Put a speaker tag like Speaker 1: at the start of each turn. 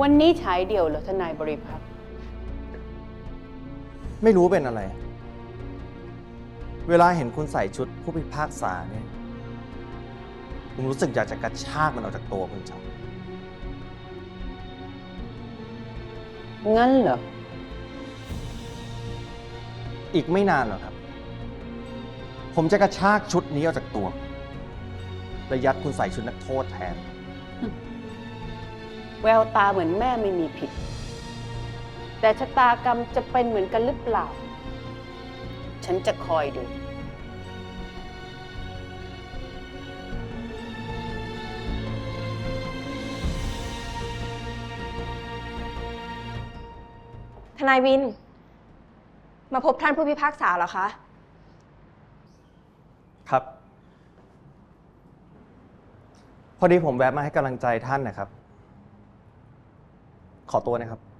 Speaker 1: วันนี้ฉายเดี่ยวเหรอทนายบริพัตร
Speaker 2: ไม่รู้เป็นอะไร เวลาเห็นคุณใส่ชุดผู้พิพากษาเนี่ยผมรู้สึกอยากจะกระชากมันออกจากตัวคุณจัง
Speaker 1: งั้นเหรอ
Speaker 2: อีกไม่นานหรอกครับ ผมจะกระชากชุดนี้ออกจากตัวและยัดคุณใส่ชุดนักโทษแทน
Speaker 1: แววตาเหมือนแม่ไม่มีผิด แต่ชะตากรรมจะเป็นเหมือนกันหรือเปล่า ฉันจะคอยดู
Speaker 3: ทนายวิน มาพบท่านผู้พิพากษาเหรอคะ
Speaker 2: ครับ พอดีผมแวะมาให้กำลังใจท่านนะครับ ขอตัวนะครับ